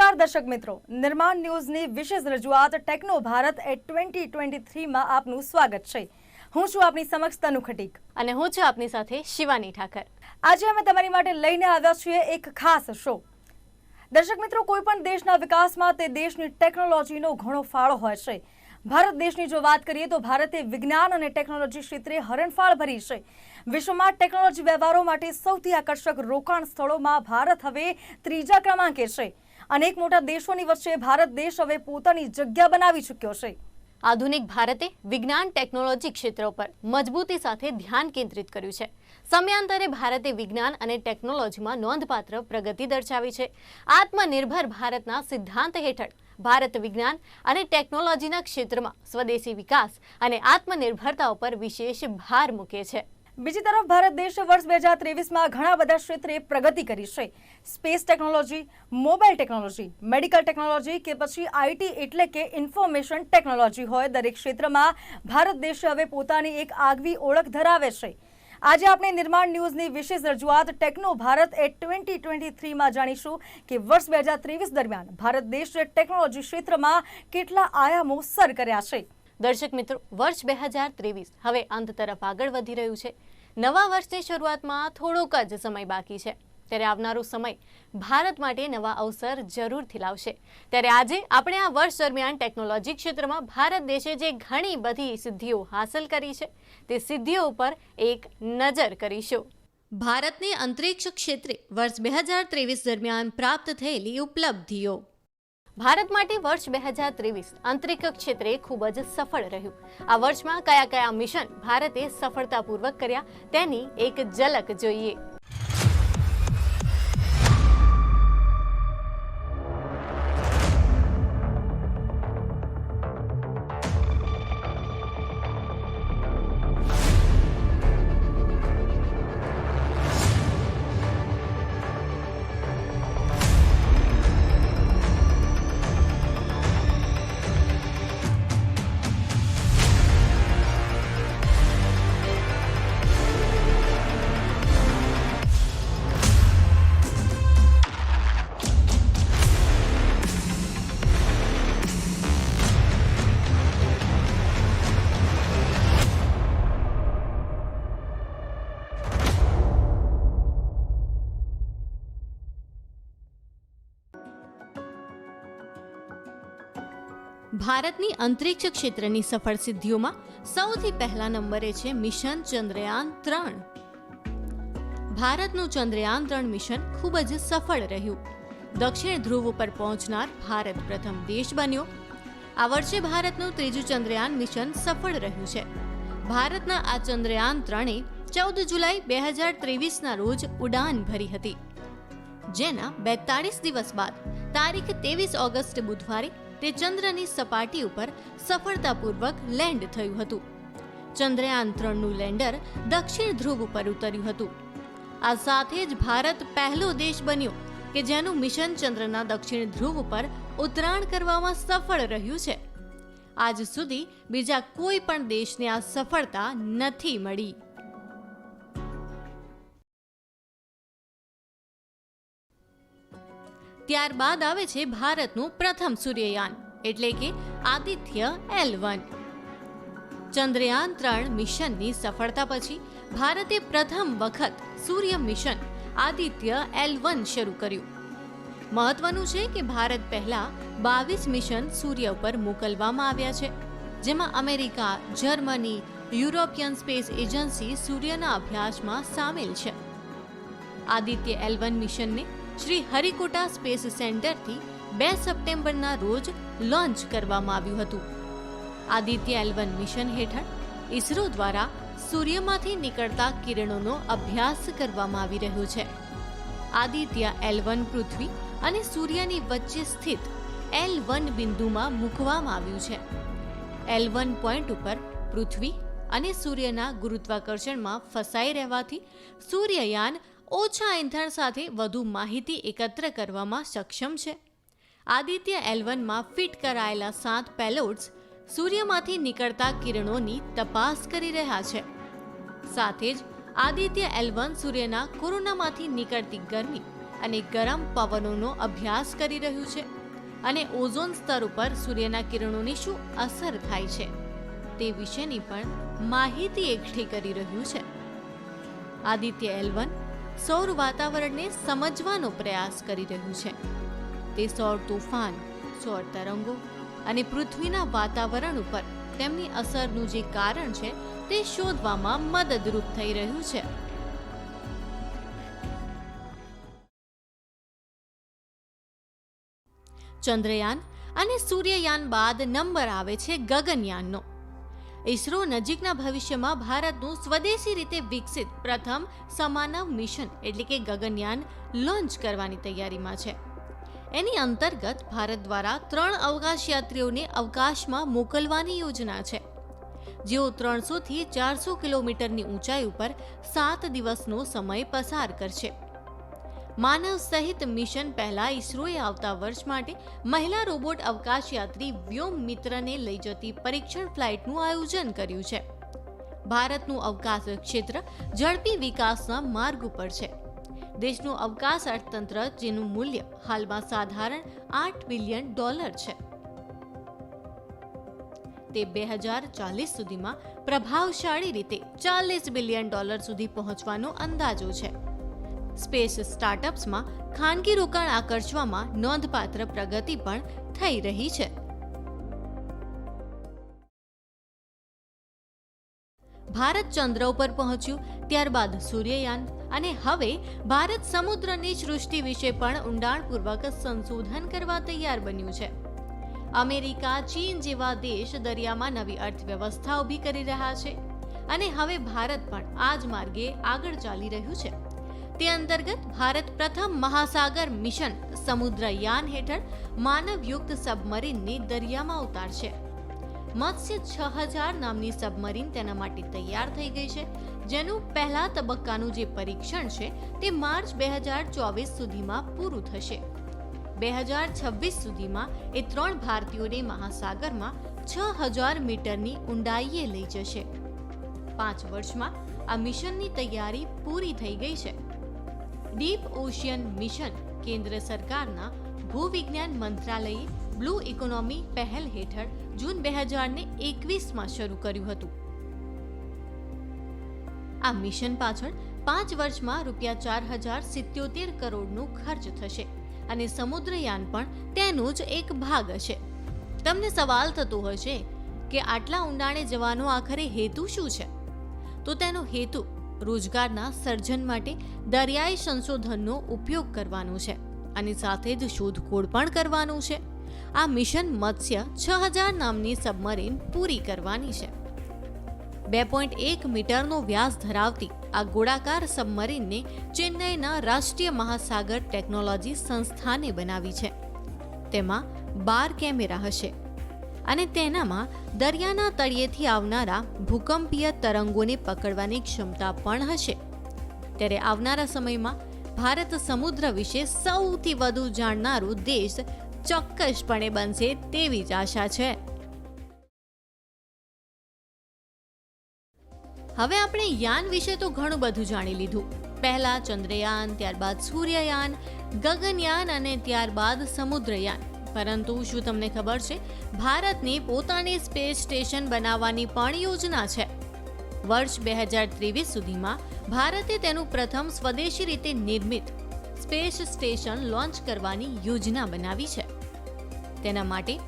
નમસ્કાર દર્શક મિત્રો. નિર્માણ ન્યૂઝની વિશેષ રજૂઆત techno Bharat at twenty twenty થ્રીમાં આપનું સ્વાગત છે. હું છું આપની સમક્ષ તનુ ખટીક. અને હું છું આપની સાથે શિવાની ઠાકર. આજે અમે તમારી માટે લઈને આવ્યા છીએ એક ખાસ શો. દર્શક મિત્રો કોઈ પણ દેશના વિકાસમાં તે દેશની ટેકનોલોજીનો ઘણો ફાળો હોય છે. ભારત દેશની જો વાત કરીએ તો ભારતે વિજ્ઞાન અને ટેકનોલોજી ક્ષેત્રે હરણફાળ ભરી છે. વિશ્વમાં ટેકનોલોજી વ્યવહારો માટે સૌથી આકર્ષક રોકાણ સ્થળોમાં ભારત હવે ત્રીજા ક્રમાંકે છે. અનેક મોટા દેશોની વચ્ચે ભારત દેશ હવે પોતાની જગ્યા બનાવી ચૂક્યો છે. આધુનિક ભારતે વિજ્ઞાન ટેકનોલોજી ક્ષેત્રો પર મજબૂતી સાથે ધ્યાન કેન્દ્રિત કર્યું છે. સમયાંતરે ભારતે વિજ્ઞાન અને ટેકનોલોજીમાં નોંધપાત્ર પ્રગતિ દર્શાવી છે. આત્મનિર્ભર ભારતના સિદ્ધાંત હેઠળ ભારત વિજ્ઞાન અને ટેકનોલોજીના ક્ષેત્રમાં સ્વદેશી વિકાસ અને આત્મનિર્ભરતા ઉપર વિશેષ ભાર મૂકે છે. બીજી તરફ ભારત દેશે વર્ષ બે હજાર ત્રેવીસમાં ઘણા બધા ક્ષેત્રે પ્રગતિ કરી છે. Space technology, mobile technology, medical technology કે પછી આઈટી એટલે કે ઇન્ફોર્મેશન ટેકનોલોજી હોય દરેક ક્ષેત્રમાં ભારત દેશ હવે પોતાની એક આગવી ઓળખ ધરાવે છે. આજે આપણે નિર્માણ ન્યૂઝની વિશેષ રજૂઆત techno Bharat at twenty twenty થ્રીમાં જાણીશું કે વર્ષ બે હજાર ત્રેવીસ દરમિયાન ભારત દેશે ટેકનોલોજી ક્ષેત્રમાં કેટલા આયામો સર કર્યા છે. દર્શક મિત્રો, વર્ષ બે હજાર ત્રેવીસ, હવે અંત તરફ આગળ વધી રહ્યું છે. નવા વર્ષની શરૂઆતમાં થોડોક જ સમય બાકી છે. ત્યારે આવનારો સમય ભારત માટે નવા અવસર જરૂરથી લાવશે. ત્યારે આજે આપણે આ વર્ષ દરમિયાન ટેકનોલોજી ક્ષેત્રમાં ભારત દેશે જે ઘણી બધી સિદ્ધિઓ હાંસલ કરી છે, તે સિદ્ધિઓ ઉપર એક નજર કરીશું. ભારતને અંતરિક્ષ ક્ષેત્રે વર્ષ બે હજાર ત્રેવીસ દરમિયાન પ્રાપ્ત થયેલી ઉપલબ્ધિઓ. ભારત માટે વર્ષ બે હજાર ત્રેવીસ આંતરિક ક્ષેત્રે ખૂબ જ સફળ રહ્યું. આ વર્ષમાં કયા કયા મિશન ભારતે સફળતાપૂર્વક કર્યા તેની એક ઝલક જોઈએ. ભારતની અંતરિક્ષ ક્ષેત્રની સફળ સિદ્ધિઓમાં સૌથી પહેલા નંબરે છે મિશન ચંદ્રયાન ત્રણ. ભારતનું ચંદ્રયાન ત્રણ મિશન ખૂબ જ સફળ રહ્યું. દક્ષિણ ધ્રુવ ઉપર પહોંચનાર ભારત પ્રથમ દેશ બન્યો. આ વર્ષે ભારતનું ત્રીજું ચંદ્રયાન મિશન સફળ રહ્યું છે. ભારતના આ ચંદ્રયાન ત્રણે ચૌદ જુલાઈ બે હજાર ત્રેવીસના રોજ ઉડાન ભરી હતી. જેના બેતાળીસ દિવસ બાદ તારીખ ત્રેવીસ ઓગસ્ટ બુધવારે તે ચંદ્રની સપાટી ઉપર સફળતાપૂર્વક લેન્ડ થયું હતું. ચંદ્રયાન ત્રણનું લેન્ડર દક્ષિણ ધ્રુવ ઉપર ઉતર્યું હતું. આ સાથે જ ભારત પહેલો દેશ બન્યો કે જેનું મિશન ચંદ્રના દક્ષિણ ધ્રુવ ઉપર ઉતરાણ કરવામાં સફળ રહ્યું છે. આજ સુધી બીજા કોઈ પણ દેશને આ સફળતા નથી મળી. ત્યારબાદ આવે છે ભારતનું પ્રથમ સૂર્યયાન, એટલે કે આદિત્ય એલ વન. ચંદ્રયાન ત્રણ મિશનની સફળતા પછી ભારતે પ્રથમ વખત સૂર્ય મિશન આદિત્ય એલ વન શરૂ કર્યું. મહત્વનું છે કે ભારત પહેલા બાવીસ મિશન સૂર્ય ઉપર મોકલવામાં આવ્યા છે, જેમાં America, Germany, European space agency સૂર્યના અભ્યાસમાં સામેલ છે. આદિત્ય એલ વન મિશનને શ્રી હરિકોટા સ્પેસ સેન્ટરથી બે સપ્ટેમ્બરના રોજ લોન્ચ કરવામાં આવ્યું હતું. આદિત્ય એલવન મિશન હેઠળ ઇસરો દ્વારા સૂર્યમાંથી નીકળતા કિરણોનો અભ્યાસ કરવામાં આવી રહ્યો છે. આદિત્ય એલવન પૃથ્વી અને સૂર્યની વચ્ચે સ્થિત એલ વન બિંદુમાં મૂકવામાં આવ્યું છે. એલ વન પોઈન્ટ ઉપર પૃથ્વી અને સૂર્યના ગુરુત્વાકર્ષણમાં ફસાઈ રહેવાથી સૂર્યયાન ઓછા ઇંધણ સાથે વધુ માહિતી એકત્ર કરવામાં સક્ષમ છે. આદિત્ય એલવનમાં ફિટ કરાયેલા સાત પેલોડ્સ સૂર્યમાંથી નીકળતા કિરણોની તપાસ કરી રહ્યા છે. સાથે જ આદિત્ય એલવન સૂર્યના કોરોનામાંથી નીકળતી ગરમી અને ગરમ પવનોનો અભ્યાસ કરી રહ્યું છે અને ઓઝોન સ્તર ઉપર સૂર્યના કિરણોની શું અસર થાય છે તે વિશેની પણ માહિતી એકઠી કરી રહ્યું છે. આદિત્ય એલવન સૌર વાતાવરણને સમજવાનો પ્રયાસ કરી રહ્યું છે. તે સૌર તોફાન, સૌર તરંગો અને પૃથ્વીના વાતાવરણ ઉપર તેમની અસરનું જે કારણ છે તે શોધવામાં મદદરૂપ થઈ રહ્યું છે. ચંદ્રયાન અને સૂર્યયાન બાદ નંબર આવે છે ગગનયાનનો. ઇસરો નજીકના ભવિષ્યમાં ભારતનું સ્વદેશી રીતે વિકસિત પ્રથમ સમાનવ મિશન, એટલે કે ગગનયાન, લોન્ચ કરવાની તૈયારીમાં છે. એની અંતર્ગત ભારત દ્વારા ત્રણ અવકાશયાત્રીઓને અવકાશમાં મોકલવાની યોજના છે. જેઓ ત્રણસોથી ચારસો કિલોમીટરની ઊંચાઈ ઉપર સાત દિવસનો સમય પસાર કરશે. માનવ સહિત મિશન પહેલા ઇસરોએ આવતા વર્ષ માટે મહિલા રોબોટ અવકાશયાત્રી વ્યોમ મિત્રને લઈ જતી પરીક્ષણ ફ્લાઇટનું આયોજન કર્યું છે. ભારતનું અવકાશ ક્ષેત્ર ઝડપી વિકાસના માર્ગ ઉપર છે. દેશનું અવકાશ અર્થતંત્ર, જેનું મૂલ્ય હાલમાં સાધારણ આઠ બિલિયન ડોલર છે. તે બે હજાર ચાલીસ સુધીમાં પ્રભાવશાળી રીતે ચાલીસ બિલિયન ડોલર સુધી પહોંચવાનો અંદાજો છે. સ્પેસ સ્ટાર્ટઅપ્સમાં ખાનગી રોકાણ આકર્ષવામાં નોંધપાત્ર પ્રગતિ પણ થઈ રહી છે. ભારત ચંદ્ર ઉપર પહોંચ્યું, ત્યારબાદ સૂર્યયાન અને હવે ભારત સમુદ્રની સૃષ્ટિ વિશે પણ ઊંડાણપૂર્વક સંશોધન કરવા તૈયાર બન્યું છે. અમેરિકા, ચીન જેવા દેશ દરિયામાં નવી અર્થવ્યવસ્થા ઊભી કરી રહ્યા છે અને હવે ભારત પણ આ જ માર્ગે આગળ ચાલી રહ્યું છે. તે અંતર્ગત ભારત પ્રથમ મહાસાગર મિશન સમુદ્રયાન હેઠળ માનવયુક્ત સબમરીનને દરિયામાં ઉતારશે. મત્સ્ય છ હજાર નામની સબમરીન તેના માટે તૈયાર થઈ ગઈ છે. જેનું પહેલા તબક્કાનું જે પરીક્ષણ છે તે માર્ચ બે હજાર ચોવીસ સુધીમાં પૂરું થશે. બે હજાર છવ્વીસ સુધીમાં એ ત્રણ ભારતીયોને મહાસાગરમાં છ હજાર મીટરની ઊંડાઈએ લઈ જશે. પાંચ વર્ષમાં આ મિશનની તૈયારી પૂરી થઈ ગઈ છે. ડીપ ઓશિયન મિશન કેન્દ્ર સરકારના ભૂવિજ્ઞાન મંત્રાલયે બ્લુ ઇકોનોમી પહેલ હેઠળ જૂન બે હજારને એકવીસમાં શરૂ કર્યું હતું. આ મિશન પાછળ પાંચ વર્ષમાં રૂપિયા ચાર હજાર સિત્યોતેર કરોડનું ખર્ચ થશે અને સમુદ્રયાન પણ તેનો જ એક ભાગ હશે. તમને સવાલ થતો હશે કે આટલા ઊંડાણે જવાનો આખરે હેતુ શું છે? તો તેનો હેતુ રોજગારના સર્જન માટે દરિયાઈ સંશોધનનો ઉપયોગ કરવાનો છે અને સાથે જ શોધખોળ પણ કરવાનું છે. આ મિશન મત્સ્ય છ હજાર નામની સબમરીન પૂરી કરવાની છે. બે પોઈન્ટ એક મીટરનો વ્યાસ ધરાવતી આ ગોળાકાર સબમરીનને ચેન્નઈના રાષ્ટ્રીય મહાસાગર ટેકનોલોજી સંસ્થાને બનાવી છે. તેમાં બાર કેમેરા હશે અને તેનામાં દરિયાના તળિયેથી આવનારા ભૂકંપીય તરંગોને પકડવાની ક્ષમતા પણ હશે. ત્યારે આવનારા સમયમાં ભારત સમુદ્ર વિશે સૌથી વધુ જાણનારો દેશ ચોક્કસપણે બનશે તેવી જ આશા છે. હવે આપણે યાન વિશે તો ઘણું બધું જાણી લીધું. પહેલા ચંદ્રયાન, ત્યારબાદ સૂર્યયાન, ગગનયાન અને ત્યારબાદ સમુદ્રયાન. પરંતુ શું તમને ખબર છે? ભારતની પોતાની સ્પેસ સ્ટેશન બનાવવાની પણ યોજના છે. વર્ષ બે હજાર ત્રેવીસ સુધીમાં ભારતે તેનું પ્રથમ સ્વદેશી રીતે નિર્મિત સ્પેસ સ્ટેશન લોન્ચ કરવાની યોજના બનાવી છે. તેના માટે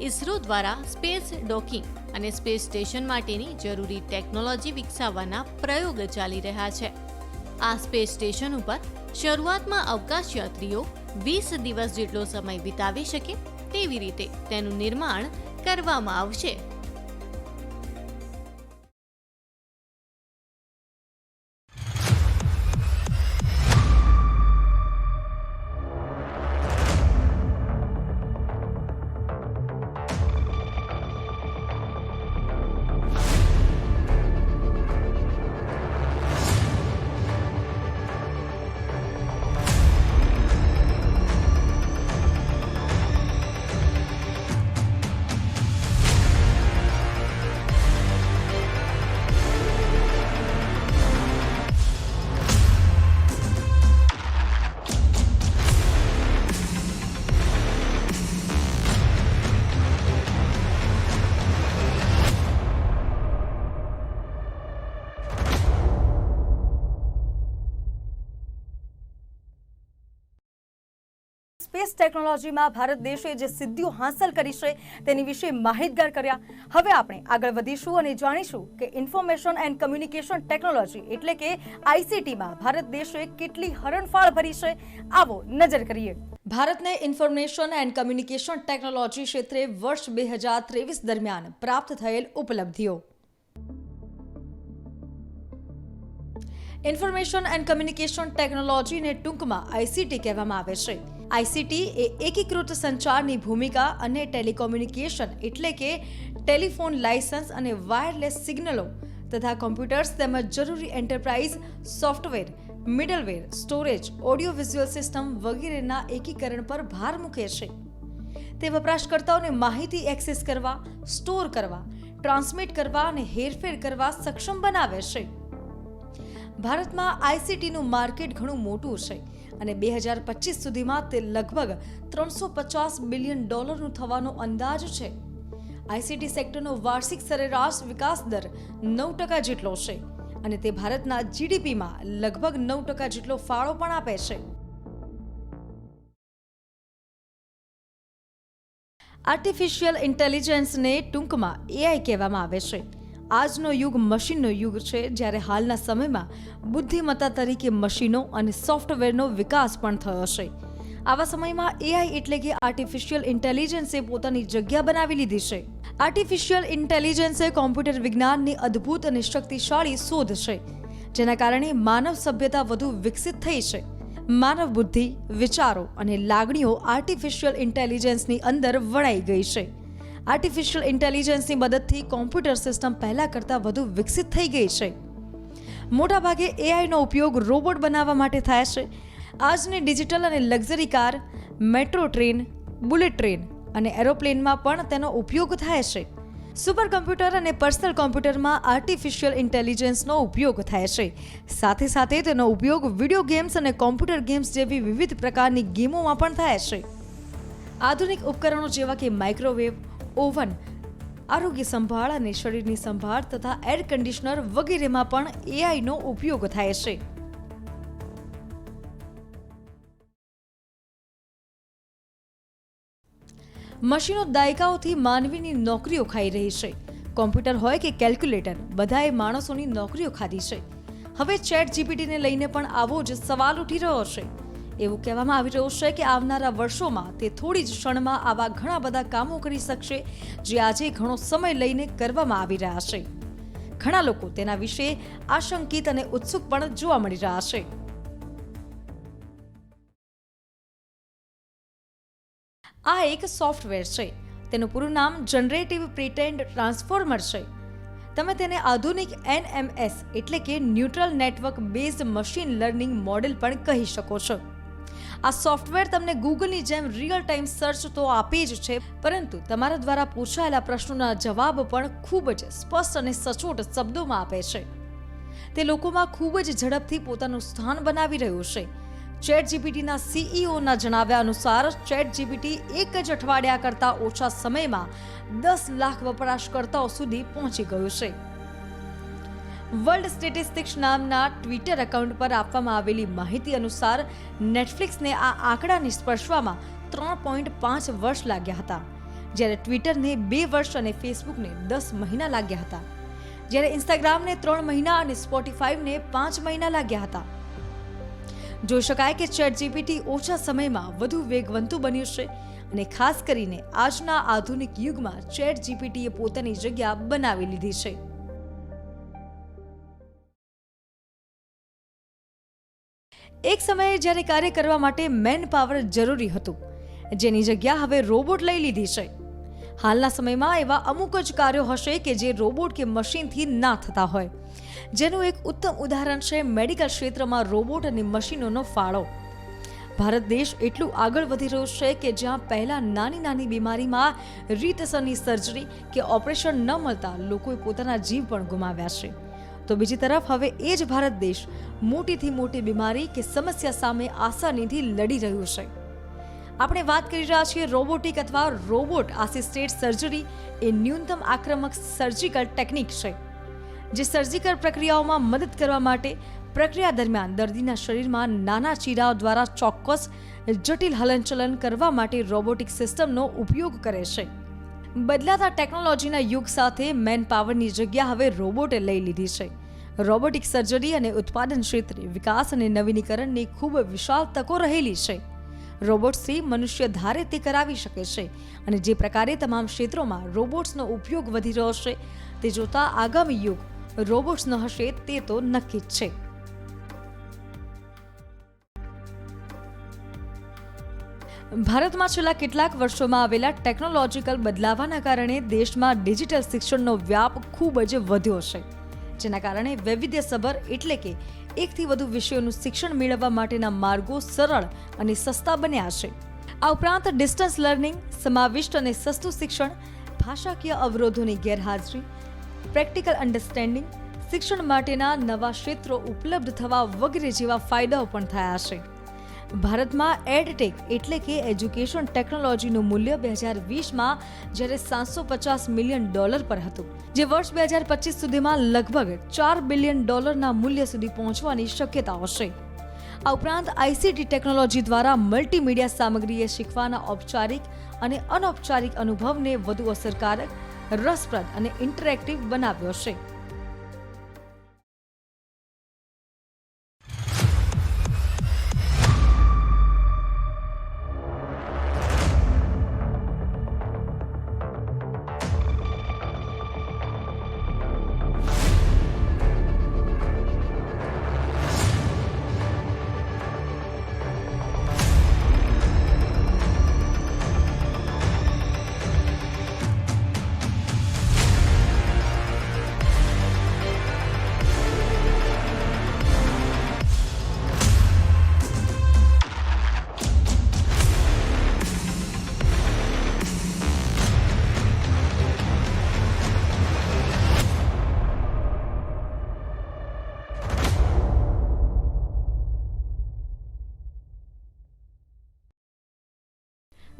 ઇસરો દ્વારા સ્પેસ ડોકિંગ અને સ્પેસ સ્ટેશન માટેની જરૂરી ટેકનોલોજી વિકસાવવાના પ્રયોગ ચાલી રહ્યા છે. આ સ્પેસ સ્ટેશન ઉપર શરૂઆતમાં અવકાશયાત્રીઓ વીસ દિવસ જેટલો સમય વિતાવી શકે તેવી રીતે તેનું નિર્માણ કરવામાં આવશે. સ્પેસ ટેકનોલોજીમાં ભારત દેશે જે સિદ્ધિઓ હાંસલ કરી છે તેની વિશે માહિતગાર કર્યા. હવે આપણે આગળ વધીશું અને જાણીશું કે ઇન્ફોર્મેશન એન્ડ કમ્યુનિકેશન ટેકનોલોજી એટલે કે આઈસીટીમાં ભારત દેશે કેટલી હરણફાળ ભરી છે, આવો નજર કરીએ. ભારતને ઇન્ફોર્મેશન એન્ડ કમ્યુનિકેશન ટેકનોલોજી ક્ષેત્રે વર્ષ બે હજાર ત્રેવીસ દરમિયાન પ્રાપ્ત થયેલ ઉપલબ્ધિઓ. ઇન્ફોર્મેશન એન્ડ કમ્યુનિકેશન ટેકનોલોજીને ટૂંકમાં આઈસીટી કહેવામાં આવે છે. આઈસીટી એ એકીકૃત સંચારની ભૂમિકા અને ટેલિકોમ્યુનિકેશન એટલે કે ટેલિફોન લાયસન્સ અને વાયરલેસ સિગ્નલો તથા કોમ્પ્યુટર્સ તેમજ જરૂરી enterprise, software, middleware, storage audio visual system વગેરેના એકીકરણ પર ભાર મૂકે છે. તે વપરાશકર્તાઓને માહિતી એક્સેસ કરવા, સ્ટોર કરવા, ટ્રાન્સમિટ કરવા અને હેરફેર કરવા સક્ષમ બનાવે છે. ભારતમાં આઈસીટીનું માર્કેટ ઘણું મોટું છે. અને બે હજાર પચીસ સુધીમાં તે લગભગ ત્રણસો પચાસ બિલિયન ડોલરનું થવાનો અંદાજ છે. આઈસીટી સેક્ટરનો વાર્ષિક સરેરાશ વિકાસ દર નવ ટકા જેટલો છે અને તે ભારતના જીડીપીમાં લગભગ નવ ટકા જેટલો ફાળો પણ આપે છે. આર્ટિફિશિયલ ઇન્ટેલિજન્સને ટૂંકમાં એઆઈ કહેવામાં આવે છે. આજનો યુગ મશીનનો યુગ છે. જ્યારે હાલના સમયમાં બુદ્ધિમત્તા તરીકે મશીનો અને સોફ્ટવેરનો વિકાસ પણ થયો છે. આવા સમયમાં એઆઈ એટલે કે આર્ટિફિશિયલ ઇન્ટેલિજન્સે પોતાની જગ્યા બનાવી લીધી છે. આર્ટિફિશિયલ ઇન્ટેલિજન્સે કોમ્પ્યુટર વિજ્ઞાનની અદ્ભુત અને શક્તિશાળી શોધ છે. જેના કારણે માનવ સભ્યતા વધુ વિકસિત થઈ છે. માનવ બુદ્ધિ, વિચારો અને લાગણીઓ આર્ટિફિશિયલ ઇન્ટેલિજન્સની અંદર વણાઈ ગઈ છે. આર્ટિફિશિયલ ઇન્ટેલિજન્સની મદદથી કોમ્પ્યુટર સિસ્ટમ પહેલાં કરતાં વધુ વિકસિત થઈ ગઈ છે. મોટાભાગે એઆઈનો ઉપયોગ રોબોટ બનાવવા માટે થાય છે. આજની ડિજિટલ અને luxury car, metro train, bullet train અને એરોપ્લેનમાં પણ તેનો ઉપયોગ થાય છે. સુપર કમ્પ્યુટર અને પર્સનલ કોમ્પ્યુટરમાં આર્ટિફિશિયલ ઇન્ટેલિજન્સનો ઉપયોગ થાય છે. સાથે સાથે તેનો ઉપયોગ વીડિયો ગેમ્સ અને કોમ્પ્યુટર ગેમ્સ જેવી વિવિધ પ્રકારની ગેમોમાં પણ થાય છે. આધુનિક ઉપકરણો જેવા કે માઇક્રોવેવ ઓવન. આરોગ્ય સંભાળ અને શરીરની સંભાળ તથા એર કન્ડિશનર વગેરેમાં પણ એઆઈનો ઉપયોગ થાય છે. મશીનો દાયકાઓથી માનવીની નોકરીઓ ખાઈ રહી છે. કોમ્પ્યુટર હોય કે કેલ્ક્યુલેટર, બધાએ માણસોની નોકરીઓ ખાધી છે. હવે ચેટ જીપીટીને લઈને પણ આવો જ સવાલ ઉઠી રહ્યો છે. એવું કહેવામાં આવી રહ્યું છે કે આવનારા વર્ષોમાં તે થોડી જ ક્ષણમાં આવા ઘણા બધા કામો કરી શકશે, જે આજે ઘણો સમય લઈને કરવામાં આવી રહ્યા છે. ઘણા લોકો તેના વિશે આશંકિત અને ઉત્સુક પણ જોવા મળી રહ્યા છે. આ એક સોફ્ટવેર છે. તેનું પૂરું નામ જનરેટિવ પ્રિટેન્ડ ટ્રાન્સફોર્મર છે. તમે તેને આધુનિક એનએમએસ એટલે કે neutral network base machine learning model પણ કહી શકો છો. આ સોફ્ટવેર તમને ગૂગલની જેમ રિયલ ટાઈમ સર્ચ તો આપે જ છે, પરંતુ તમારા દ્વારા પૂછાયેલા પ્રશ્નોના જવાબ પણ ખૂબ જ સ્પષ્ટ અને સચોટ શબ્દોમાં આપે છે. તે લોકોમાં ખૂબ જ ઝડપથી પોતાનું સ્થાન બનાવી રહ્યું છે. ચેટ જીપીટીના સીઈઓના જણાવ્યા અનુસાર ચેટ જીપીટી એક જ અઠવાડિયા કરતાં ઓછા સમયમાં દસ લાખ વપરાશકર્તાઓ સુધી પહોંચી ગયું છે. વર્લ્ડ સ્ટેટિસ્ટિક્સ નામના ટ્વિટર એકાઉન્ટ પર આપવામાં આવેલી માહિતી અનુસાર નેટફ્લિક્સને આ આંકડાને સ્પર્શવામાં ત્રણ પોઈન્ટ પાંચ વર્ષ લાગ્યા હતા. જ્યારે ટ્વિટરને બે વર્ષ અને ફેસબુકને દસ મહિના લાગ્યા હતા. જ્યારે ઇન્સ્ટાગ્રામને ત્રણ મહિના અને સ્પોટીફાઈવને પાંચ મહિના લાગ્યા હતા. જોઈ શકાય કે ચેટ જીપીટી ઓછા સમયમાં વધુ વેગવંતુ બન્યું છે અને ખાસ કરીને આજના આધુનિક યુગમાં ચેટ જીપીટીએ પોતાની જગ્યા બનાવી લીધી છે. એક સમયે જ્યારે કાર્ય કરવા માટે મેન પાવર જરૂરી હતું. જેની જગ્યા હવે રોબોટ લઈ લીધી છે. હાલના સમયમાં એવા અમુક જ કાર્યો હશે કે જે રોબોટ કે મશીનથી ના થતા હોય. જેનું એક ઉત્તમ ઉદાહરણ છે મેડિકલ ક્ષેત્રમાં રોબોટ અને મશીનોનો ફાળો. ભારત દેશ એટલું આગળ વધી રહ્યું છે કે જ્યાં પહેલાં નાની નાની બીમારીમાં રીતસરની સર્જરી કે ઓપરેશન ન મળતા લોકોએ પોતાના જીવ પણ ગુમાવ્યા છે. તો બીજી તરફ હવે એ જ ભારત દેશ મોટીથી મોટી બીમારી કે સમસ્યા સામે આસાનીથી લડી રહ્યું છે. આપણે વાત કરી રહ્યા છીએ રોબોટિક અથવા રોબોટ આસિસ્ટેડ સર્જરી એ ન્યૂનતમ આક્રમક સર્જિકલ ટેકનિક છે, જે સર્જિકલ પ્રક્રિયાઓમાં મદદ કરવા માટે પ્રક્રિયા દરમિયાન દર્દીના શરીરમાં નાના ચીરાઓ દ્વારા ચોક્કસ જટિલ હલનચલન કરવા માટે રોબોટિક સિસ્ટમનો ઉપયોગ કરે છે. બદલાતા ટેકનોલોજીના યુગ સાથે મેન પાવરની જગ્યા હવે રોબોટે લઈ લીધી છે. રોબોટિક સર્જરી અને ઉત્પાદન ક્ષેત્રે વિકાસ અને નવીનીકરણની ખૂબ વિશાળ તકો રહેલી છે. રોબોટ્સથી મનુષ્ય ધારે તે કરાવી શકે છે અને જે પ્રકારે તમામ ક્ષેત્રોમાં રોબોટ્સનો ઉપયોગ વધી રહ્યો છે તે જોતા આગામી યુગ રોબોટ્સનો હશે તે તો નક્કી જ છે. ભારતમાં છેલ્લા કેટલાક વર્ષોમાં આવેલા ટેકનોલોજીકલ બદલાવાના કારણે દેશમાં ડિજિટલ શિક્ષણનો વ્યાપ ખૂબ જ વધ્યો છે. જેના કારણે વૈવિધ્યસભર એટલે કે એકથી વધુ વિષયોનું શિક્ષણ મેળવવા માટેના માર્ગો સરળ અને સસ્તા બન્યા છે. આ ઉપરાંત ડિસ્ટન્સ લર્નિંગ સમાવિષ્ટ અને સસ્તું શિક્ષણ, ભાષાકીય અવરોધોની ગેરહાજરી પ્રેક્ટિકલ અન્ડરસ્ટેન્ડિંગ શિક્ષણ માટેના નવા ક્ષેત્રો ઉપલબ્ધ થવા વગેરે જેવા ફાયદાઓ પણ થયા છે. ભારતમાં એડટેક એટલે કે એજ્યુકેશન ટેકનોલોજીનું મૂલ્ય બે હજાર વીસમાં જ્યારે સાતસો પચાસ મિલિયન ડોલર પર હતું. જે વર્ષ બે હજાર પચીસ સુધીમાં લગભગ ચાર બિલિયન ડોલરના મૂલ્ય સુધી પહોંચવાની શક્યતાઓ છે. આ ઉપરાંત આઈસીટી ટેકનોલોજી દ્વારા મલ્ટીમીડિયા સામગ્રીએ શીખવાના ઔપચારિક અને અનૌપચારિક અનુભવને વધુ અસરકારક, રસપ્રદ અને ઇન્ટરેક્ટિવ બનાવ્યો છે.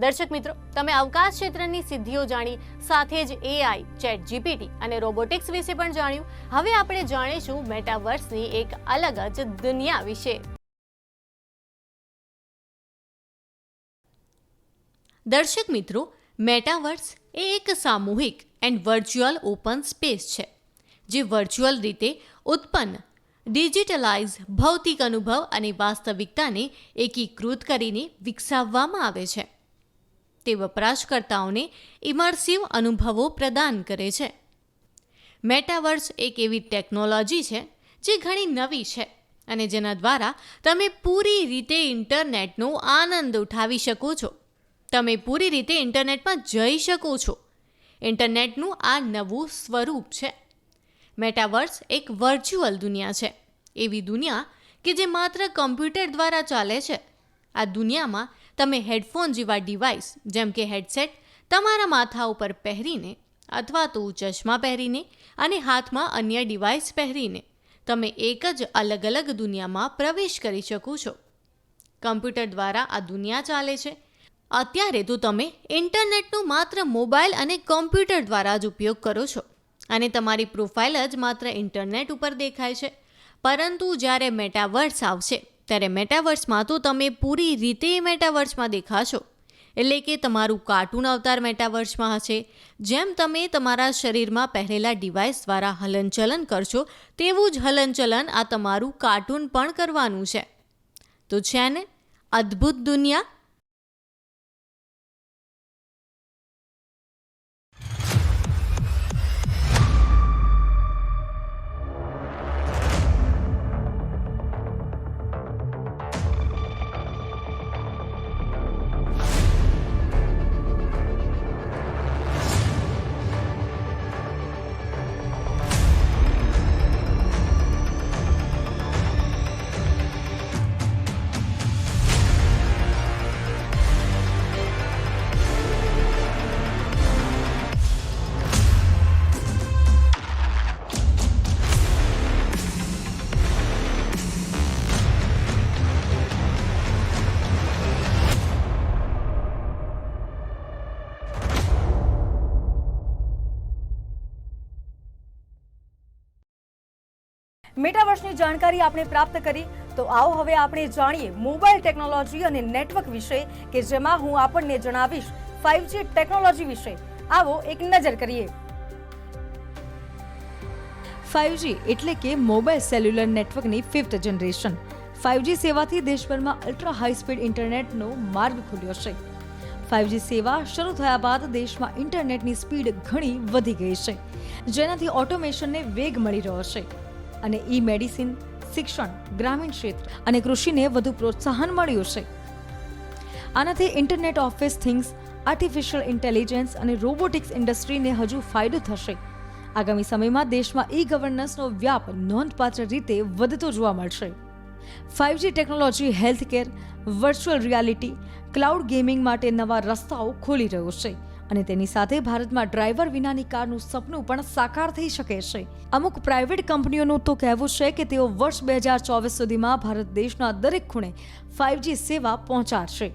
દર્શક મિત્રો, તમે અવકાશ ક્ષેત્રની સિદ્ધિઓ જાણી, સાથે જ એઆઈ ચેટ જીપીટી અને રોબોટિક્સ વિશે પણ જાણ્યું. હવે આપણે જાણીશું મેટાવર્સની એક અલગ જ દુનિયા વિશે. દર્શક મિત્રો, મેટાવર્સ એ એક સામૂહિક એન્ડ વર્ચ્યુઅલ ઓપન સ્પેસ છે, જે વર્ચ્યુઅલ રીતે ઉત્પન્ન ડિજિટલાઇઝ ભૌતિક અનુભવ અને વાસ્તવિકતાને એકીકૃત કરીને વિકસાવવામાં આવે છે. તે વપરાશકર્તાઓને ઇમર્સિવ અનુભવો પ્રદાન કરે છે. મેટાવર્સ એક એવી ટેકનોલોજી છે જે ઘણી નવી છે અને જેના દ્વારા તમે પૂરી રીતે ઇન્ટરનેટનો આનંદ ઉઠાવી શકો છો. તમે પૂરી રીતે ઇન્ટરનેટમાં જઈ શકો છો. ઇન્ટરનેટનું આ નવું સ્વરૂપ છે. મેટાવર્સ એક વર્ચ્યુઅલ દુનિયા છે. એવી દુનિયા કે જે માત્ર કમ્પ્યુટર દ્વારા ચાલે છે. આ દુનિયામાં તમે હેડફોન જેવા ડિવાઇસ જેમ કે હેડસેટ તમારા માથા ઉપર પહેરીને અથવા તો ચશ્મા પહેરીને અને હાથમાં અન્ય ડિવાઇસ પહેરીને તમે એક જ અલગ અલગ દુનિયામાં પ્રવેશ કરી શકો છો. કમ્પ્યુટર દ્વારા આ દુનિયા ચાલે છે. અત્યારે તો તમે ઇન્ટરનેટનો માત્ર મોબાઈલ અને કમ્પ્યુટર દ્વારા જ ઉપયોગ કરો છો અને તમારી પ્રોફાઇલ જ માત્ર ઇન્ટરનેટ ઉપર દેખાય છે. પરંતુ જ્યારે મેટાવર્સ આવશે ત્યારે મેટાવર્સમાં તો તમે પૂરી રીતે મેટાવર્સમાં દેખાશો. એટલે કે તમારું કાર્ટૂન અવતાર મેટાવર્સમાં હશે. જેમ તમે તમારા શરીરમાં પહેરેલા ડિવાઇસ દ્વારા હલનચલન કરશો, તેવું જ હલનચલન આ તમારું કાર્ટૂન પણ કરવાનું છે. તો છે ને, અદ્ભુત દુનિયા મેટાવર્સની જાણકારી આપણે પ્રાપ્ત કરી. તો આવો હવે આપણે જાણીએ મોબાઈલ ટેકનોલોજી અને નેટવર્ક વિશે કે જેમાં હું આપણને જણાવીશ ફાઇવજી ટેકનોલોજી વિશે. આવો એક નજર કરીએ. ફાઇવજી એટલે કે મોબાઈલ સેલ્યુલર નેટવર્કની ફિફ્થ જનરેશન. ફાઇવજી સેવાથી દેશભરમાં અલ્ટ્રા હાઈ સ્પીડ ઇન્ટરનેટનો માર્ગ ખુલ્યો છે. ફાઇવજી સેવા શરૂ થયા બાદ દેશમાં ઇન્ટરનેટની સ્પીડ ઘણી વધી ગઈ છે. જેનાથી ઓટોમેશનને વેગ મળી રહ્યો છે. અને ઈ મેડિસિન, શિક્ષણ, ગ્રામીણ ક્ષેત્ર અને કૃષિને વધુ પ્રોત્સાહન મળ્યું છે. આનાથી internet of things, artificial intelligence અને રોબોટિક્સ ઇન્ડસ્ટ્રીને હજુ ફાયદો થશે. આગામી સમયમાં દેશમાં ઈ ગવર્નન્સનો વ્યાપ નોંધપાત્ર રીતે વધતો જોવા મળશે. Five G technology, healthcare, virtual reality, cloud gaming માટે નવા રસ્તાઓ ખોલી રહ્યો છે. અને તેની સાથે ભારતમાં ડ્રાઈવર વિનાની કારનું સપનું પણ સાકાર થઈ શકે છે. અમુક પ્રાઇવેટ કંપનીઓનું તો કહેવું છે કે તેઓ વર્ષ બે હજાર ચોવીસ સુધીમાં ભારત દેશના દરેક ખૂણે ફાઇવજી સેવા પહોંચાડશે.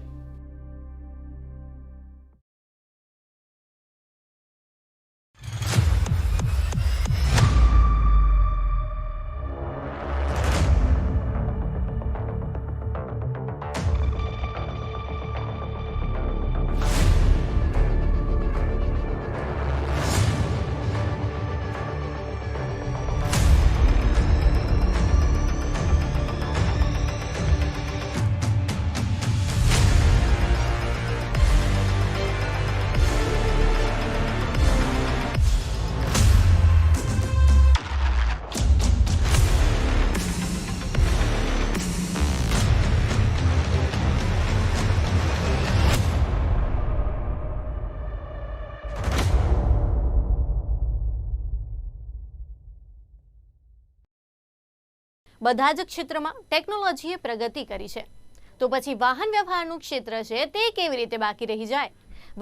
બધા જ ક્ષેત્રમાં ટેકનોલોજીએ પ્રગતિ કરી છે. તો પછી વાહન વ્યવહારનું ક્ષેત્ર છે તે કેવી રીતે બાકી રહી જાય?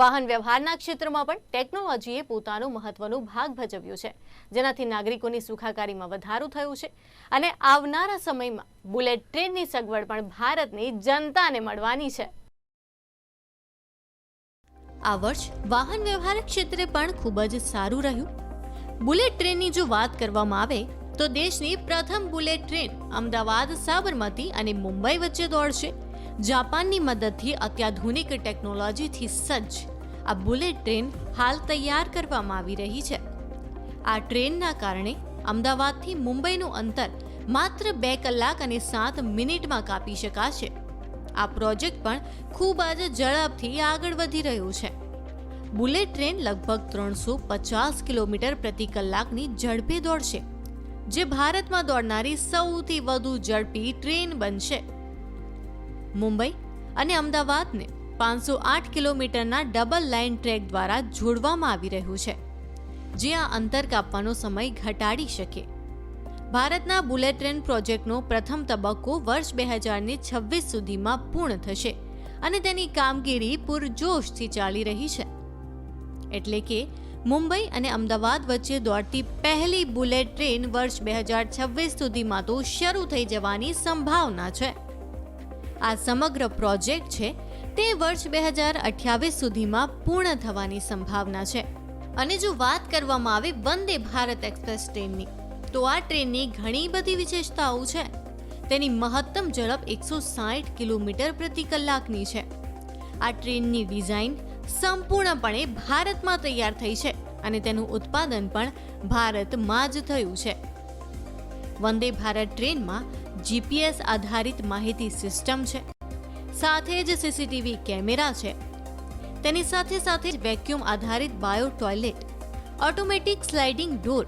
વાહન વ્યવહારના ક્ષેત્રમાં પણ ટેકનોલોજીએ પોતાનું મહત્વનું ભાગ ભજવ્યું છે, જેનાથી નાગરિકોની સુખાકારીમાં વધારો થયો છે. અને આવનારા સમયમાં બુલેટ ટ્રેનની સગવડ પણ ભારતની જનતાને મળવાની છે. આ વર્ષ વાહન વ્યવહાર ક્ષેત્રે પણ ખૂબ જ સારું રહ્યું. બુલેટ ટ્રેનની જો વાત કરવામાં આવે તો દેશની પ્રથમ બુલેટ ટ્રેન અમદાવાદ, સાબરમતી અને મુંબઈ વચ્ચે દોડશે. જાપાનની મદદથી અત્યાધુનિક ટેકનોલોજીથી સજ્જ આ બુલેટ ટ્રેન હાલ તૈયાર કરવામાં આવી રહી છે. આ ટ્રેનના કારણે અમદાવાદથી મુંબઈનું અંતર માત્ર બે કલાક અને સાત મિનિટમાં કાપી શકાશે. આ પ્રોજેક્ટ પણ ખૂબ જ ઝડપથી આગળ વધી રહ્યું છે. બુલેટ ટ્રેન લગભગ ત્રણસો પચાસ કિલોમીટર પ્રતિ કલાકની ઝડપે દોડશે. જે ભારતમાં દોડનારી સૌથી વધુ ઝડપી ટ્રેન બનશે. મુંબઈ અને અમદાવાદને પાંચસો આઠ કિલોમીટરના ડબલ લાઇન ટ્રેક દ્વારા જોડવામાં આવી રહ્યું છે જે આ અંતર કાપવાનો સમય ઘટાડી શકે. ભારતના બુલેટ ટ્રેન પ્રોજેક્ટનો પ્રથમ તબક્કો વર્ષ બે હજારની છવ્વીસ સુધીમાં પૂર્ણ થશે અને તેની કામગીરી પૂરજોશથી ચાલી રહી છે. એટલે કે મુંબઈ અને અમદાવાદ વચ્ચે દોડતી પહેલી બુલેટ ટ્રેન વર્ષ બે હજાર છવ્વીસ સુધીમાં તો શરૂ થઈ જવાની સંભાવના છે. આ સમગ્ર પ્રોજેક્ટ છે તે વર્ષ બે હજાર અઠ્યાવીસ સુધીમાં પૂર્ણ થવાની સંભાવના છે. અને જો વાત કરવામાં આવે વંદે ભારત એક્સપ્રેસ ટ્રેનની, તો આ ટ્રેનની ઘણી બધી વિશેષતાઓ છે. તેની મહત્તમ ઝડપ એકસો સાઠ કિલોમીટર પ્રતિ કલાકની છે. આ ટ્રેનની ડિઝાઇન સંપૂર્ણપણે ભારતમાં તૈયાર થઈ છે અને તેનું ઉત્પાદન પણ ભારતમાં જ થયું છે. વંદે ભારત ટ્રેનમાં જીપીએસ આધારિત માહિતી સિસ્ટમ છે. સાથે જ સીસીટીવી કેમેરા છે. તેની સાથે સાથે જ વેક્યુમ આધારિત bio toilet, automatic sliding door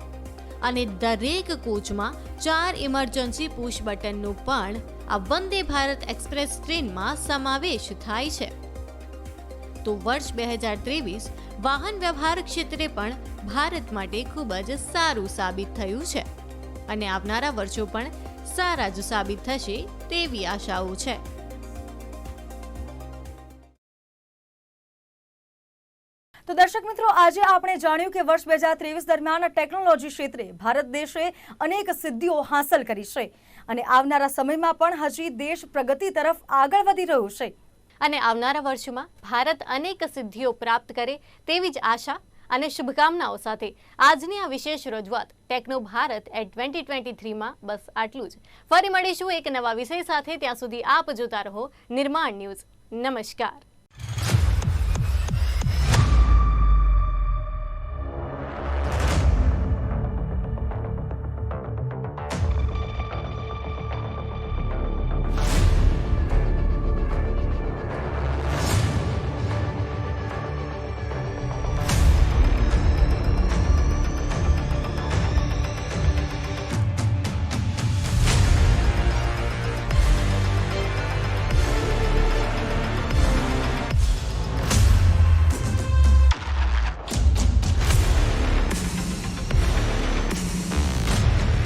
અને દરેક કોચમાં ચાર ઇમરજન્સી પુશ બટનનું પણ આ વંદે ભારત એક્સપ્રેસ ટ્રેનમાં સમાવેશ થાય છે. તો વર્ષ બે હજાર ત્રેવીસ વાહન વ્યવહાર ક્ષેત્રે પણ ભારત માટે ખૂબ જ સારું સાબિત થયું છે. અને આવનારા વર્ષો પણ સારા જ સાબિત થશે તેવી આશાઓ છે. તો દર્શક મિત્રો, આજે આપણે જાણ્યું કે વર્ષ બે હજાર ત્રેવીસ દરમિયાન ટેકનોલોજી ક્ષેત્રે ભારત દેશે અનેક સિદ્ધિઓ હાંસલ કરી છે. અને આવનારા સમયમાં પણ હજી દેશ પ્રગતિ તરફ આગળ વધી રહ્યું છે. અને આવનારા વર્ષોમાં ભારત અનેક સિદ્ધિઓ પ્રાપ્ત કરે તેવી જ આશા અને શુભકામનાઓ સાથે આજની આ વિશેષ રજૂઆત techno Bharat at twenty twenty થ્રીમાં બસ આટલું જ. ફરી મળીશું એક નવા વિષય સાથે. ત્યાં સુધી આપ જોતા રહો નિર્માણ ન્યૂઝ. નમસ્કાર.